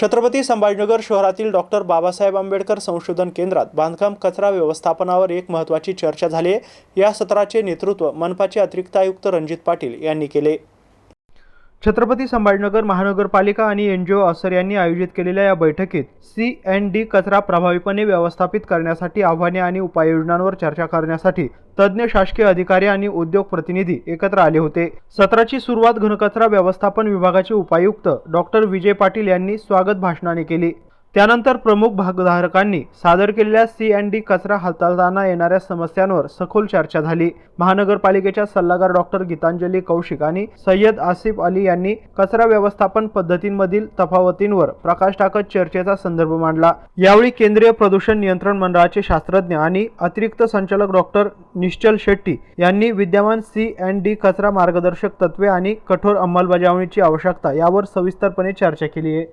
छत्रपती संभाजीनगर शहरातील डॉक्टर बाबासाहेब आंबेडकर संशोधन केंद्रात बांधकाम कचरा व्यवस्थापनावर एक महत्त्वाची चर्चा झाली आहे. या सत्राचे नेतृत्व मनपाचे अतिरिक्त आयुक्त रणजित पाटील यांनी केले. छत्रपती संभाजीनगर महानगरपालिका आणि एन जी ओ असर यांनी आयोजित केलेल्या या बैठकीत सी एन डी कचरा प्रभावीपणे व्यवस्थापित करण्यासाठी आव्हाने आणि उपाययोजनांवर चर्चा करण्यासाठी तज्ज्ञ शासकीय अधिकारी आणि उद्योग प्रतिनिधी एकत्र आले होते. सत्राची सुरुवात घनकचरा व्यवस्थापन विभागाचे उपायुक्त डॉक्टर विजय पाटील यांनी स्वागत भाषणाने केली. त्यानंतर प्रमुख भागधारकांनी सादर केलेल्या सी अँड डी कचरा हाताळताना येणाऱ्या समस्यांवर सखोल चर्चा झाली. महानगरपालिकेच्या सल्लागार डॉक्टर गीतांजली कौशिक आणि सय्यद आसिफ अली यांनी कचरा व्यवस्थापन पद्धतींमधील तफावतींवर प्रकाश टाकत चर्चेचा संदर्भ मांडला. यावेळी केंद्रीय प्रदूषण नियंत्रण मंडळाचे शास्त्रज्ञ आणि अतिरिक्त संचालक डॉक्टर निश्चल शेट्टी यांनी विद्यमान सी अँड डी कचरा मार्गदर्शक तत्वे आणि कठोर अंमलबजावणीची आवश्यकता यावर सविस्तरपणे चर्चा केली आहे.